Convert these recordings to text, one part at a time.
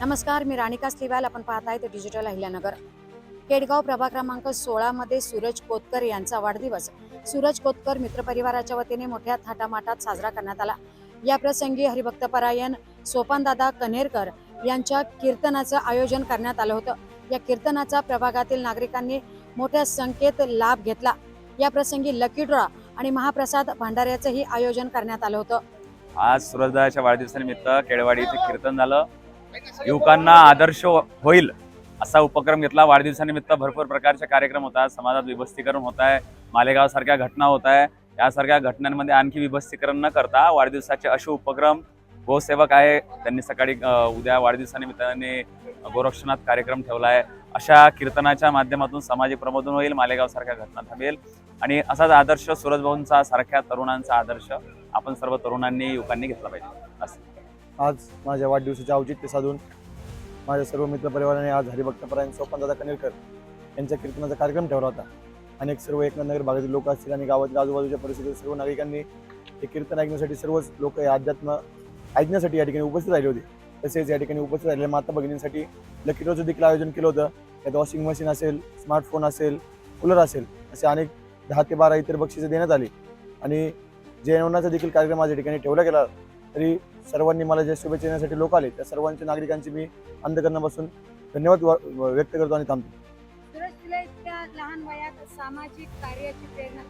नमस्कार मी राणिका स्लिवाल आपण पाहत आहे ते डिजिटल अहिल्यानगर. केडगाव प्रभाग क्रमांक सोळामध्ये सूरज कोतकर यांचा वाढदिवस. सूरज कोतकर मित्रपरिवाराच्या वतीने मोठ्या थाटामाटात साजरा करण्यात आला. या प्रसंगी हरिभक्तपरायण सोपानदादा कनेरकर यांच्या कीर्तनाचं आयोजन करण्यात आलं होतं. या कीर्तनाचा प्रभागातील नागरिकांनी मोठ्या संख्येत लाभ घेतला. या प्रसंगी लकी ड्रॉ आणि महाप्रसाद भंडाऱ्याचंही आयोजन करण्यात आलं होतं. आज सूरजदाच्या वाढदिवसानिमित्त केळवाडी इथे कीर्तन झालं. युवकांना आदर्श होईल असा उपक्रम घेतला. वाढदिवसानिमित्त भरपूर प्रकारचे कार्यक्रम होतात. समाजात विभस्तीकरण होत आहे मालेगावसारख्या घटना होत आहे यासारख्या घटनांमध्ये आणखी विभस्तीकरण न करता वाढदिवसाचे असे उपक्रम गोसेवक आहे. त्यांनी सकाळी उद्या वाढदिवसानिमित्ताने गोरक्षणात कार्यक्रम ठेवला आहे अशा कीर्तनाच्या माध्यमातून सामाजिक प्रबोधन होईल मालेगावसारख्या घटना थांबेल. आणि असाच आदर्श सूरजभाऊंचा सारख्या तरुणांचा आदर्श आपण सर्व तरुणांनी युवकांनी घेतला पाहिजे. असं आज माझ्या वाढदिवसाचे औचित्य साधून माझ्या सर्व मित्रपरिवाराने आज हरिभक्तपरायण सोपानदादा कनेरकर यांच्या कीर्तनाचा कार्यक्रम ठेवला होता. अनेक सर्व एकनाथनगर भागातील लोक असतील आणि गावातील आजूबाजूच्या परिसरातील सर्व नागरिकांनी हे कीर्तन ऐकण्यासाठी सर्वच लोक हे अध्यात्म ऐकण्यासाठी या ठिकाणी उपस्थित राहिले होते. तसेच या ठिकाणी उपस्थित राहिलेल्या माता भगिनींसाठी लकीरोचं देखील आयोजन केलं होतं. त्यात वॉशिंग मशीन असेल स्मार्टफोन असेल कूलर असेल असे अनेक दहा ते बारा इतर बक्षिसे देण्यात आली. आणि जेवणाचा देखील कार्यक्रम आज या ठिकाणी ठेवला गेला. तरी सर्वांनी मला जे शुभेच्छा देण्यासाठी लोक आले त्या सर्वांच्या नागरिकांची मी अंधकरणापासून धन्यवाद व्यक्त करतो आणि थांबतो. लहान वयात सामाजिक कार्याची प्रेरणा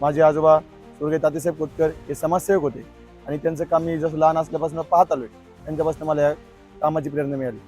माझे आजोबा स्वर्गीय तातेसाहेब कोतकर हे समाजसेवक होते आणि त्यांचं काम मी जसं लहान असल्यापासून पाहत आलोय त्यांच्यापासून मला या कामाची प्रेरणा मिळाली.